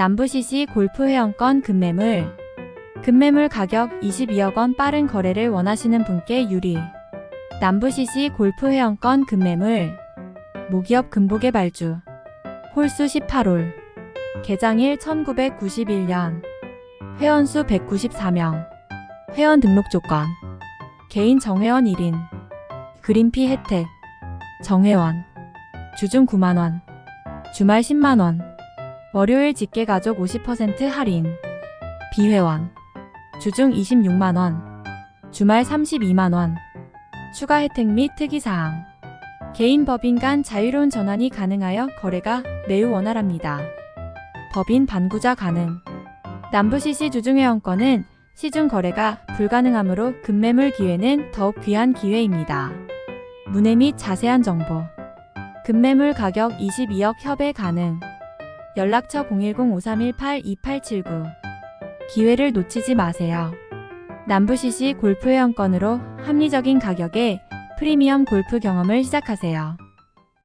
남부CC 골프 회원권 급매물. 급매물 가격 22억 원 빠른 거래를 원하시는 분께 유리. 남부CC 골프 회원권 급매물. 모기업 금복의 발주. 홀수 18홀. 개장일 1991년. 회원수 194명. 회원 등록 조건. 개인 정회원 1인. 그린피 혜택. 정회원. 주중 9만원. 주말 10만원 월요일 직계 가족 50% 할인. 비회원. 주중 26만원. 주말 32만원. 추가 혜택 및 특이사항. 개인 법인 간 자유로운 전환이 가능하여 거래가 매우 원활합니다. 법인 반구자 가능. 남부CC 주중회원권은 시중 거래가 불가능하므로 급매물 기회는 더욱 귀한 기회입니다. 문의 및 자세한 정보. 급매물 가격 22억 협의 가능 연락처 010-5318-2879 기회를 놓치지 마세요. 남부CC 골프 회원권으로 합리적인 가격에 프리미엄 골프 경험을 시작하세요.